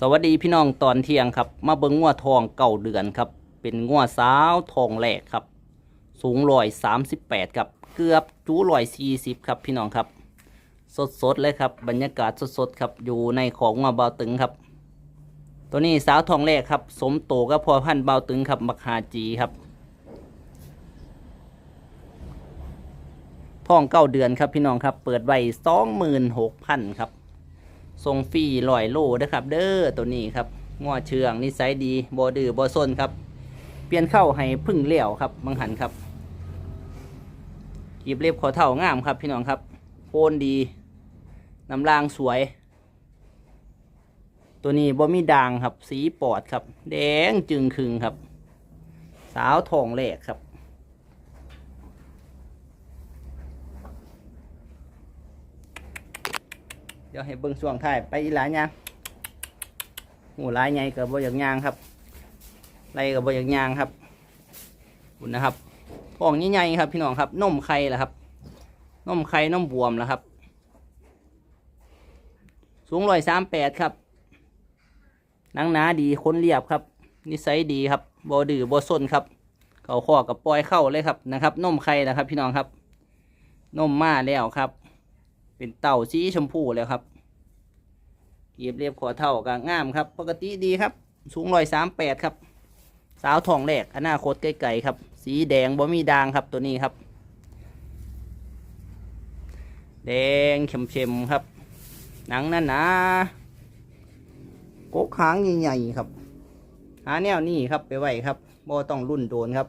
สวัสดีพี่น้องตอนเที่ยงครับ มาเบิ้งงัวทองเก่าเดือนครับ เป็นงัวสาวทองแหลกครับ สูงร้อยสามสิบแปดครับ เกือบจูร้อยสี่สิบครับพี่น้องครับ สดๆเลยครับ บรรยากาศสดๆครับ อยู่ในของงัวเบาตึงครับ ตัวนี้สาวทองแหลกครับ สมโตกับพอพันเบาตึงครับมักฮาจีครับทองเก้าเดือนครับพี่น้องครับ เปิดไว้สองหมื่นหกพันครับ ทรงฟรีลอยโลนะครับ เด้อตัวนี้ครับง้อเชืองนิสัยดีบอดือบอซนครับ เปลี่ยนเข้าให้พึ่งเลี้ยวครับมังหันครับกีบเล็บขอเท่างามครับ พี่น้องครับโคนดีน้ำรางสวย ตัวนี้บ่มีด่างครับ สีปอดครับ แดงจึงคึงครับ สาวทองแหลกครับ ดี๋ยวให้เบิ่งช่วงท้ายไปอีหลายยางหูหลายใหญ่กับบ่อยากยางครับไรกับบ่อยากยางครับคุณนะครับท้องใหญ่ๆครับ พี่น้องครับนมไข่ละครับนมไข่นมบวมล้วครับ สูงร้อยสามแปดครับหนังหนาดีคนเรียบครับ นิสัยดีครับบ่ดื้อบ่ซนครับเขาข้อกับปล่อยเข้าเลยครับนะครับนมไข่นะครับ พี่น้องครับนมมาแล้วครับ เป็นเต่าสีชมพูแล้วครับเกียบเรียบขอเท่ากับงามครับ ปกติดีครับ สูงร้อยสามแปดครับ สาวทองแหลกอนาคตไกลๆครับ สีแดงบ่มีด่างครับตัวนี้ครับ แดงเข้มๆครับ หนังนั่นนะกกหางใหญ่ๆครับ หาแนวนี้ครับไปไว้ครับโบต้องรุ่นโดนครับ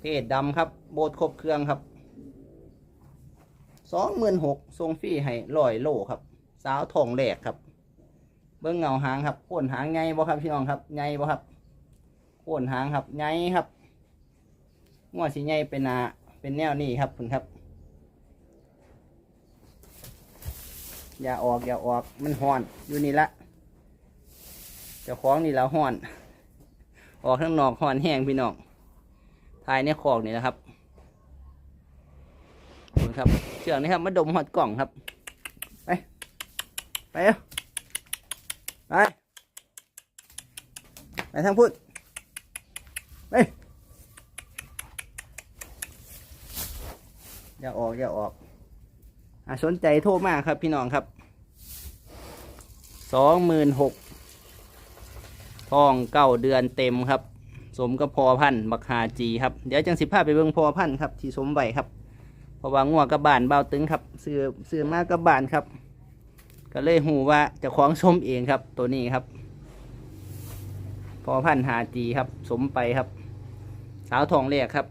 เพศดำครับ โบดครบเครื่องครับ สองหมื่นหกทรงฟรีให้ร้อยโลครับ สาวทองแหลกครับ เบิ้องเงาหางครับโค่นหางไงบ่ครับพี่น้องครับไงบ่ครับโค่นหางครับไงครับงวดสีไงเป็นนาเป็นแนวนี้ครับคุณครับ อย่าออกอย่าออกมันห่อนอยู่นี่ละเจ้าของนี่แล้วห่อน ออกข้างนอกห่อนแห้งพี่น้องทายในคอกนี่นะครับ ครับเชือกนี้ครับมาดมหอดกล่องครับ ไป ไปเร็วไป ไปทางพุทธไปอย่าออกอย่าออกอะสนใจโทรมากครับพี่น้องครับสองหมื่นหกทองเก้าเดือนเต็มครับ สมกับพอพันธ์บักฮาจีครับ เดี๋ยวจังสิพาไปเบิ่งพอพันธ์ครับ ที่สมไว้ครับ เพราะว่างัวกระบานเบาตึงครับซื้อซื้อมากระบานครับ ก็เลยหูว่าจะคล้องชมเองครับ ตัวนี้ครับ พอพันหาจีครับ สมไปครับ สาวทองเรียกครับ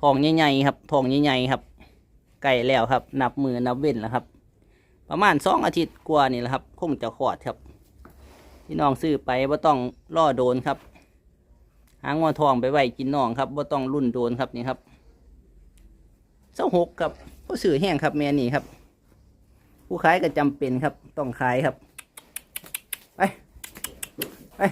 ทองใหญ่ๆครับทองใหญ่ๆครับไก่แล้วครับ นับมือนับเว้นแล้วครับ ประมาณสองอาทิตย์กว่านี่แหละครับ คงจะขอดครับ พี่น้องซื้อไปว่าต้องล่อโดนครับ หางวทองไปไว้กินน่องครับว่าต้องรุ่นโดนครับนี่ครับเส้าหกครับผู้สื่อแห้งครับแม่นี่ครับ ผู้ขายก็จำเป็นครับ ต้องขายครับ ไปไป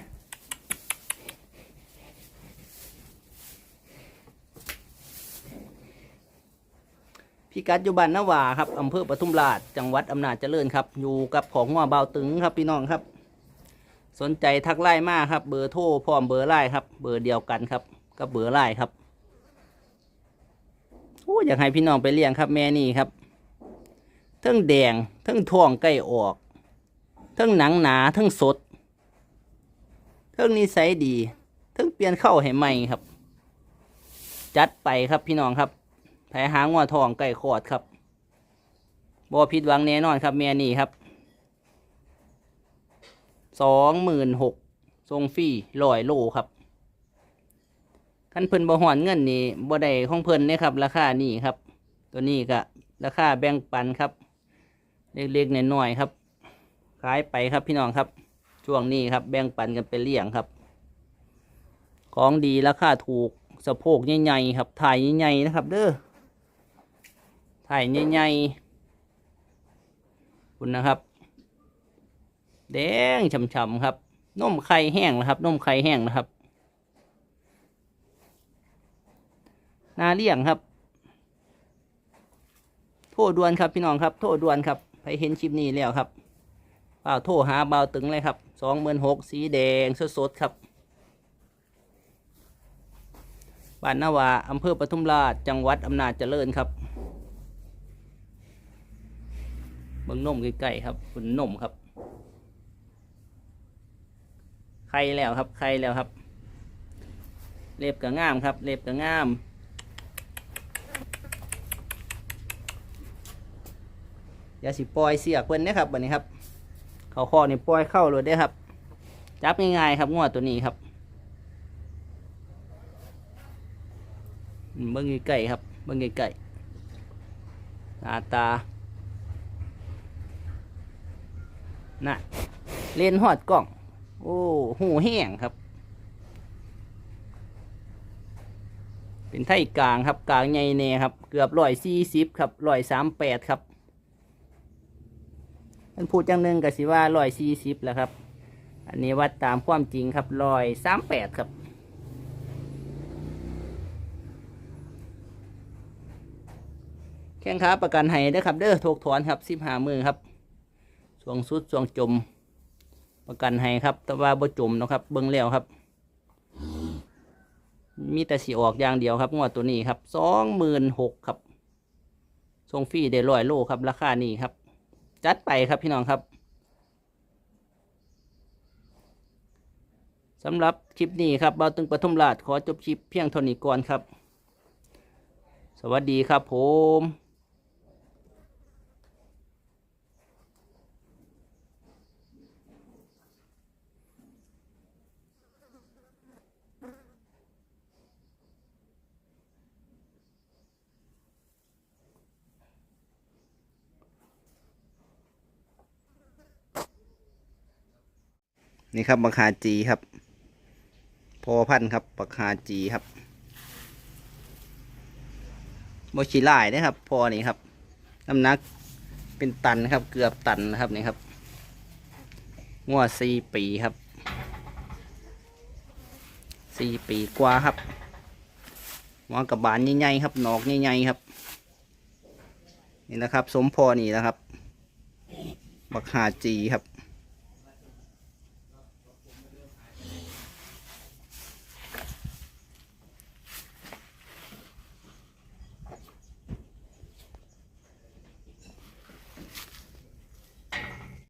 พิกัดอยู่บ้านนาวาครับอำเภอปทุมราชจังหวัดอำนาจเจริญครับ อยู่กับของหัวเบาตึงครับพี่น้องครับ สนใจทักไล่มากครับ เบอร์โทรพร้อมเบอร์ไล่ครับ เบอร์เดียวกันครับกับเบอร์ไล่ครับโอ้อยากให้พี่น้องไปเลี้ยงครับ แม่นี่ครับทั้งแดงทั้งท้องใกล้ออกทั้งหนังหนาทั้งสดทั้งนิสัยดีทั้งเปลี่ยนเข้าให้ใหม่ครับ จัดไปครับพี่น้องครับแผลหางว่าทองใกล้คอดครับบ่ผิดหวังแน่นอนครับแม่นี่ครับ สองหมื่นหกทรงฟรีร้อยโลครับคันเพิ่นบ่หอนเงินนี่บ่ได้ของเพิ่นเนี่ยครับ ราคานี่ครับ ตัวนี้ก็ราคาแบ่งปันครับ เล็กๆน้อยๆครับ ขายไปครับพี่น้องครับ ช่วงนี้ครับ แบ่งปันกันไปเลี้ยงครับ ของดีราคาถูกสะโพกใหญ่ๆครับถ่ายใหญ่ๆนะครับ เด้อถ่ายใหญ่ๆคุณนะครับ แดงฉ่ำๆครับนมไข่แห้งนะครับนมไข่แห้งนะครับนาเลี่ยงครับ โทษด่วนครับพี่น้องครับ โทษด่วนครับแผเห็นคลิปนี้แล้วครับเปล่าโทรหาเบาตึงเลยครับสองหมื่นหกสีแดงสดๆครับบ้านนาวาอำเภอปทุมราชจังหวัดอำนาจเจริญครับเบิ่งนมใกล้ๆครับคุณนมครับ ไข่แล้วครับไข่แล้วครับ เล็บก็งามครับ เล็บก็งามอย่าสิปล่อยเสียกเพิ่นนะครับบัดนี้ครับ เขาคอนี่ปล่อยเข้าเลยได้ครับ จับง่ายๆครับงวดตัวนี้ครับเบิ้งไก่ครับเบิ้งไก่หน้าตาน่ะเล่นหอดกล้อง โอ้หูแห้งครับ เป็นไทยกลางครับกลางใหญ่เน่ครับ เกือบร้อยสี่สิบครับร้อยสามแปดครับมันพูดจังหนึ่งก็สิว่าร้อยสี่สิบแหล้วครับ อันนี้วัดตามความจริงครับร้อยสามแปดครับแข้งขาประกันให้เด้อครับ เด้อถกถอนครับสิบหามือครับช่วงสุดช่วงจม ประกันให้ครับ แต่ว่าบ่จมนะครับ เบิ้งแล้วครับ มีแต่สีออกอย่างเดียวครับงวดตัวนี้ครับสองหมื่นหกครับส่งฟรีได้ร้อยโลครับ ราคานี้ครับ จัดไปครับพี่น้องครับสำหรับคลิปนี้ครับเบาตึงปทุมราชขอจบคลิปเพียงเท่านี้ก่อนครับ สวัสดีครับผม นี่ครับบักฮาจีครับ พอพันธ์ครับบักฮาจีครับโมชิลายนะครับ พอนี่ครับ น้ำหนักเป็นตันครับ เกือบตันนะครับนี่ครับงวดสี่ปีครับสี่ปีกว่าครับหัวกับบานใหญ่ๆครับหนอกใหญ่ๆครับ นี่นะครับ สมพอนี่นะครับ บักฮาจีครับ